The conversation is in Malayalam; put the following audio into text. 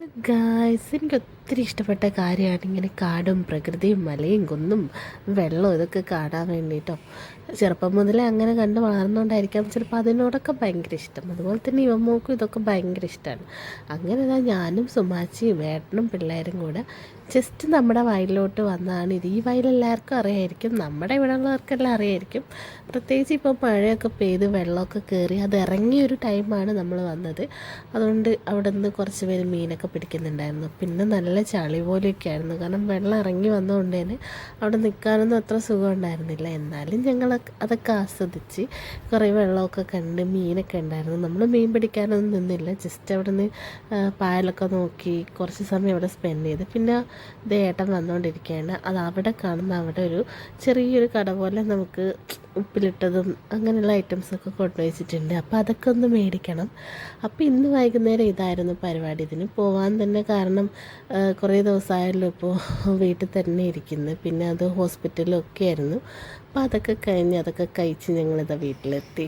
ഗായ്സ് എനിക്ക് ഒത്തിരി ഇഷ്ടപ്പെട്ട കാര്യമാണ് ഇങ്ങനെ കാടും പ്രകൃതിയും മലയും കുന്നും വെള്ളവും ഇതൊക്കെ കാണാൻ വേണ്ടിയിട്ടോ ചെറുപ്പം മുതലേ അങ്ങനെ കണ്ട് വളർന്നുകൊണ്ടായിരിക്കാം ചിലപ്പോൾ അതിനോടൊക്കെ ഭയങ്കര ഇഷ്ടം. അതുപോലെ തന്നെ യുവമോക്കും ഇതൊക്കെ ഭയങ്കര ഇഷ്ടമാണ്. അങ്ങനെ ഇതാ ഞാനും സുമാച്ചിയും ഏട്ടനും പിള്ളേരും കൂടെ ജസ്റ്റ് നമ്മുടെ വയലിലോട്ട് വന്നതാണ് ഇത് ഈ വയൽ എല്ലാവർക്കും അറിയായിരിക്കും. നമ്മുടെ ഇവിടെ ഉള്ളവർക്കെല്ലാം അറിയായിരിക്കും. പ്രത്യേകിച്ച് ഇപ്പോൾ മഴയൊക്കെ പെയ്ത് വെള്ളമൊക്കെ കയറി അത് ഇറങ്ങിയ ഒരു ടൈമാണ് നമ്മൾ വന്നത്. അതുകൊണ്ട് അവിടെ നിന്ന് കുറച്ച് പേര് മീനൊക്കെ പിടിക്കുന്നുണ്ടായിരുന്നു. പിന്നെ നല്ല ചളി പോലെയൊക്കെ ആയിരുന്നു. കാരണം വെള്ളം ഇറങ്ങി വന്നതുകൊണ്ട് തന്നെ അവിടെ നിൽക്കാനൊന്നും അത്ര സുഖം ഉണ്ടായിരുന്നില്ല എന്നാലും ഞങ്ങൾ അതൊക്കെ ആസ്വദിച്ച് കുറേ വെള്ളമൊക്കെ കണ്ട് മീനൊക്കെ ഉണ്ടായിരുന്നു. നമ്മൾ മീൻ പിടിക്കാനൊന്നും നിന്നില്ല. ജസ്റ്റ് അവിടെ നിന്ന് പായലൊക്കെ നോക്കി കുറച്ച് സമയം അവിടെ സ്പെൻഡ് ചെയ്ത്. പിന്നെ ദേ ഏട്ടൻ വന്നുകൊണ്ടിരിക്കുകയാണ് അത് അവിടെ കാണുന്ന അവിടെ ഒരു ചെറിയൊരു കട പോലെ നമുക്ക് ഉപ്പിലിട്ടതും അങ്ങനെയുള്ള ഐറ്റംസൊക്കെ കൊണ്ടുവച്ചിട്ടുണ്ട്. അപ്പോൾ അതൊക്കെ ഒന്ന് മേടിക്കണം. അപ്പോൾ ഇന്ന് വൈകുന്നേരം ഇതായിരുന്നു പരിപാടി. ഇതിന് പോകാൻ തന്നെ കാരണം കുറേ ദിവസമായല്ലോ ഇപ്പോൾ വീട്ടിൽ തന്നെ ഇരിക്കുന്നത് പിന്നെ അത് ഹോസ്പിറ്റലൊക്കെ ആയിരുന്നു. അപ്പോൾ അതൊക്കെ കഴിഞ്ഞ് അതൊക്കെ കഴിച്ച് ഞങ്ങളിതാ വീട്ടിലെത്തി.